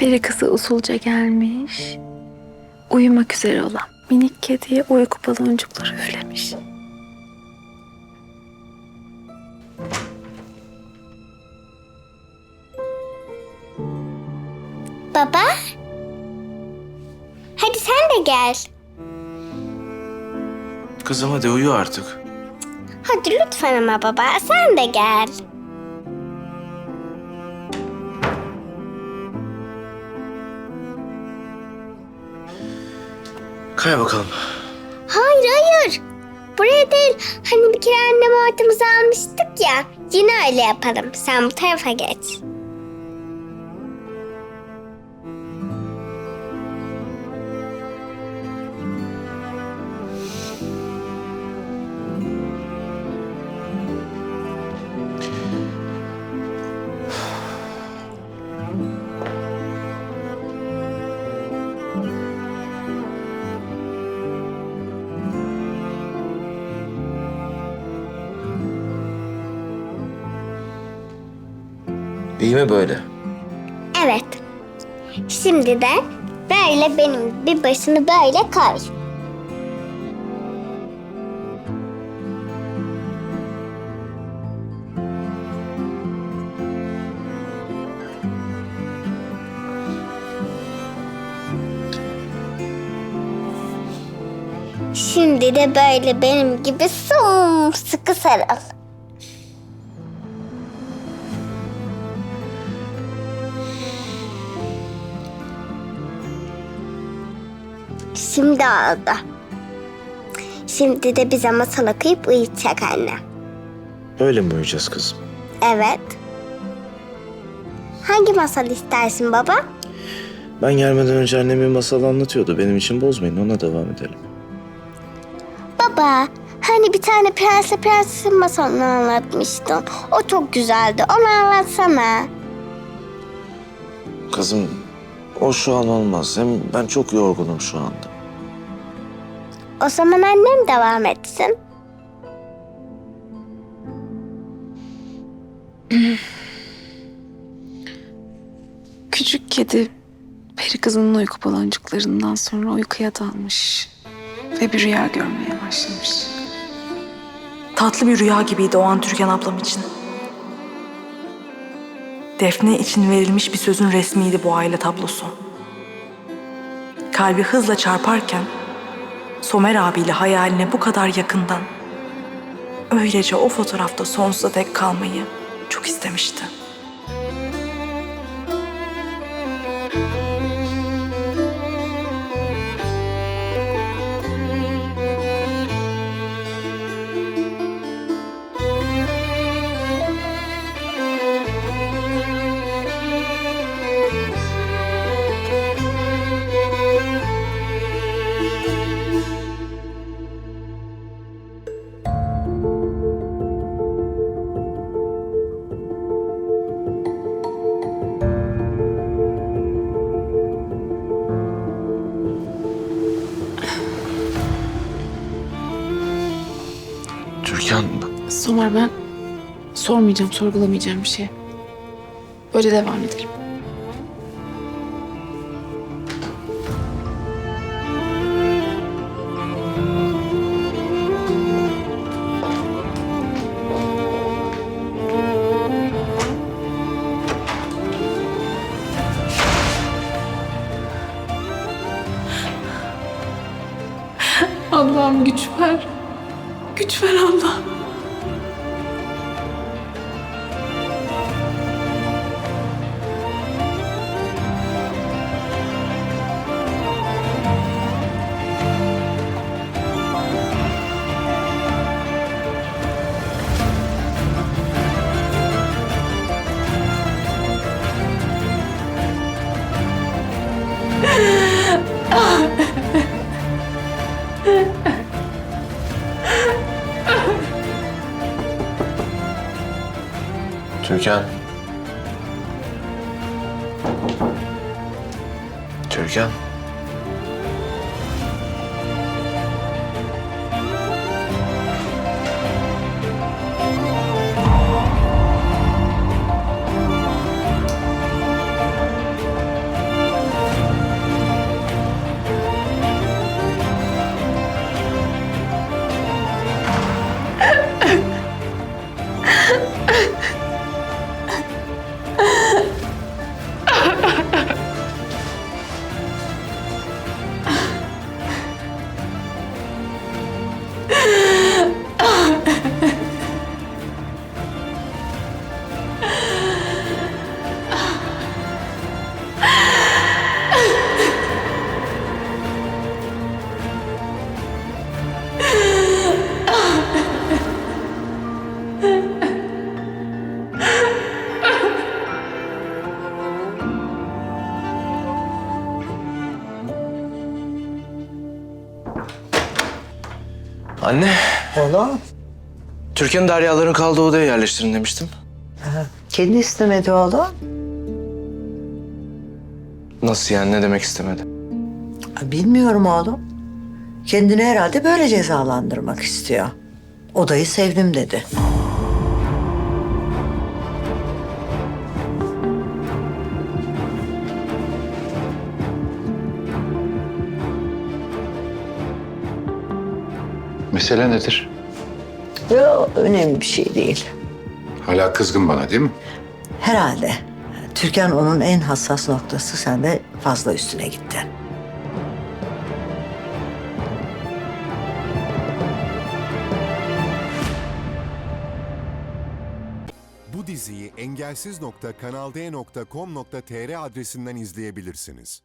Peri kızı usulca gelmiş. Uyumak üzere olan minik kediye uyku baloncukları üflemiş. Baba? Hadi sen de gel. Kızım hadi uyu artık. Hadi lütfen ama baba sen de gel. Kay bakalım. Hayır hayır. Buraya değil. Hani bir kere anneme ortamızı almıştık ya. Yine öyle yapalım. Sen bu tarafa geç. İyi mi böyle? Evet. Şimdi de böyle benim bir başını böyle koy. Şimdi de böyle benim gibi sımsıkı sarıl. Şimdi oldu. Şimdi de bize masal okuyup uyutacak anne. Öyle mi uyuyacağız kızım? Evet. Hangi masal istersin baba? Ben gelmeden önce annem bir masal anlatıyordu. Benim için bozmayın ona devam edelim. Baba, hani bir tane prensle prensesin masalını anlatmıştın. O çok güzeldi. Onu anlatsana. Kızım o şu an olmaz. Hem ben çok yorgunum şu anda. O zaman annem devam etsin. Küçük kedi peri kızının uyku baloncuklarından sonra uykuya dalmış ve bir rüya görmeye başlamış. Tatlı bir rüya gibiydi o an Türkan ablam için. Defne için verilmiş bir sözün resmiydi bu aile tablosu. Kalbi hızla çarparken Somer abiyle hayaline bu kadar yakından öylece o fotoğrafta sonsuza dek kalmayı çok istemişti. Somer ben sormayacağım, sorgulamayacağım bir şey. Böyle devam edelim. Allah'ım güç ver. Güç ver Allah'ım. Türkan. Türkan. Anne, Oğlum Türkan Deryaların kaldığı odaya yerleştirin demiştim. kendi istemedi oğlum. Nasıl yani, ne demek istemedi? Bilmiyorum oğlum. Kendini herhalde böyle cezalandırmak istiyor. Odayı sevdim dedi. Mesele nedir? Yok önemli bir şey değil. Hala kızgın bana değil mi? Herhalde. Türkan onun en hassas noktası sen de fazla üstüne gittin. Bu diziyi engelsiz.kanalde.com.tr adresinden izleyebilirsiniz.